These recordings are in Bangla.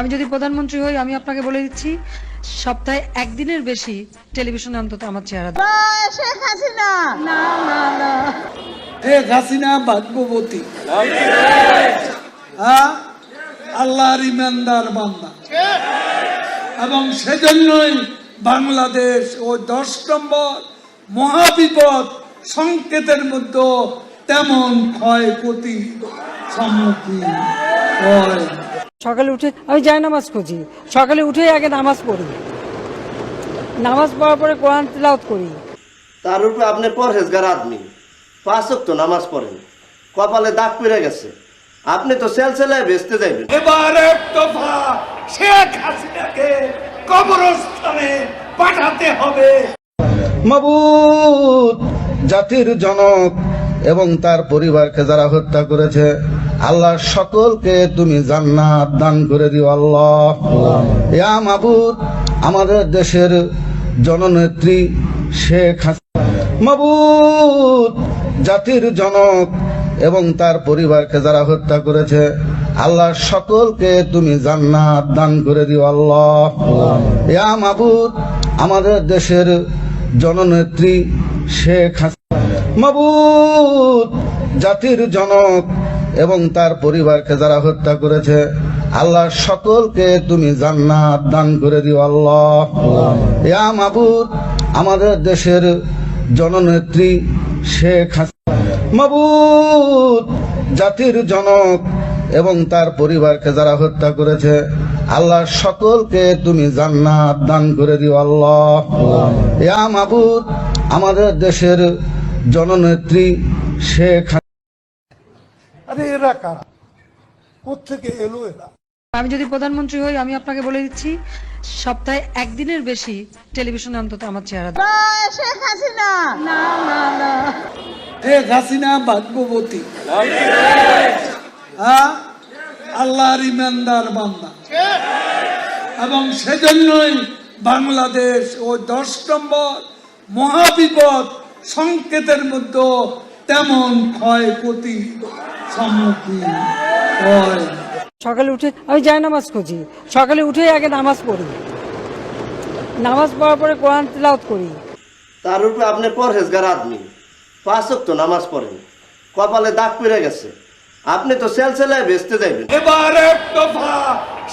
আমি যদি প্রধানমন্ত্রী হই আমি আপনাকে বলে দিচ্ছি সপ্তাহে একদিনের বেশি টেলিভিশনে অন্তত আমার চেহারা শেখ হাসিনা! না না না। শেখ হাসিনা ভাগ্যবতী। হ্যাঁ? আল্লাহর ইমানদার বান্দা। এবং সেজন্যই বাংলাদেশ ও দশ নম্বর মহাবিপদ সংকেতের মধ্যে তেমন ক্ষয়ক্ষতি সম্মুখীন হয়। সকালে উঠে আমি যাই নামাজ খুঁজি। সকালে উঠে আগে নামাজ পড়ি। নামাজ পড়ার পরে কোরআন তিলাওয়াত করি। তার উপরে আপনি পরহেজগার আদমি। পাঁচ তো নামাজ পড়েন। কপালে দাগ পেরে গেছে। আপনি তো সেলসেলায় বেচতে যাইবেন। এবার এক দফা শেখ হাসিনাকে কবরস্থানে পাঠাতে হবে। মাবুদ জাতির জনক এবং তার পরিবারকে যারা হত্যা করেছে, আল্লাহ সকলকে তুমি জান্নাত দান করে দিও আল্লাহ। মাবুদ, আমাদের দেশের জননেত্রী শেখ মাবুদ, জাতির জনক এবং তার পরিবারকে যারা হত্যা করেছে, আল্লাহ সকলকে তুমি জান্নাত দান করে দিও আল্লাহ। ইয়া মাবুদ, আমাদের দেশের জননেত্রী শেখ হাসিনা। মাবুদ জাতির জনক এবং তার পরিবারকে যারা হত্যা করেছে, আল্লাহ সকলকে তুমি জান্নাত দান করে দিও আল্লাহ। ইয়া মাবুদ আমাদের দেশের জননেত্রী শেখ হাসিনা মাবুদ জাতির জনক এবং তার পরিবারকে যারা হত্যা করেছে, আল্লাহ সকলকে তুমি জান্নাত দান করে দিও আল্লাহ। ইয়া মাবুদ আমাদের দেশের জননেত্রী শেখ হাসিনা। আরে এরা কারা? কোথেকে এলো এরা? আমি যদি প্রধানমন্ত্রী হই আমি আপনাকে বলে দিচ্ছি সপ্তাহে একদিনের বেশি টেলিভিশনে অন্তত আমার চেহারা শেখ হাসিনা। না না না। শেখ হাসিনা ভাগ্যবতী। হ্যাঁ? আল্লাহর ইমানদার বান্দা। এবং সেজন্যই বাংলাদেশ ও দশ নম্বর মহাবিপদ সংকেতের মধ্যে তেমন ক্ষয়ক্ষতি সম্মুখীন হয়। সকালে উঠে আমি যাই নামাজ খুঁজি। সকালে উঠে আগে নামাজ পড়ি। নামাজ পড়ার পরে কোরআন তিলাওয়াত করি। তার উপরে আপনি পরহেজগার আদমি। পাঁচ তো নামাজ পড়েন। কপালে দাগ পেরে গেছে। আপনি তো সেলসেলায় বেচতে যাইবেন। এবার এক দফা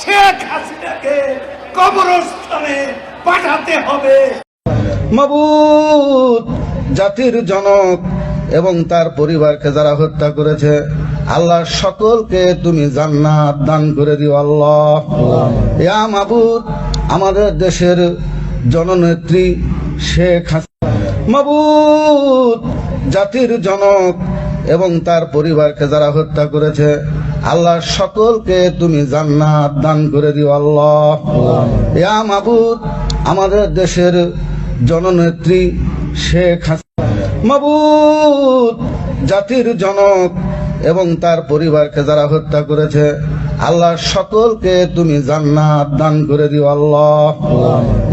শেখ হাসিনাকে কবরস্থানে পাঠাতে হবে। মাবুদ! জাতির জনক এবং তার পরিবারকে যারা হত্যা করেছে, আল্লাহ সকলকে তুমি জান্নাত দান করে দিও আল্লাহ। ইয়া মাবুদ, আমাদের দেশের জননেত্রী শেখ মাবুদ, জাতির জনক এবং তার পরিবারকে যারা হত্যা করেছে, আল্লাহ সকলকে তুমি জান্নাত দান করে দিও আল্লাহ। ইয়া মাবুদ, আমাদের দেশের জননেত্রী শেখ হাসিনা। মাবুদ, জাতির জনক এবং তার পরিবারকে যারা হত্যা করেছে, আল্লাহ সকলকে তুমি জান্নাত দান করে দিও আল্লাহ।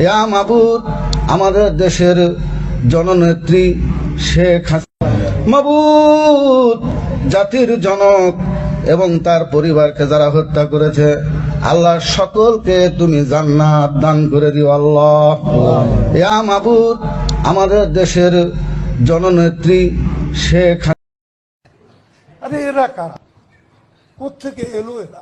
ইয়া মাবুদ, আমাদের দেশের জননেত্রী শেখ হাসিনা। মাবুদ, জাতির জনক এবং তার পরিবারকে যারা হত্যা করেছে, আল্লাহ সকলকে তুমি জান্নাত দান করে দিও আল্লাহ। ইয়া মাবুদ আমাদের দেশের জননেত্রী শেখ আরে এরা কারা? কোথেকে এলো এরা?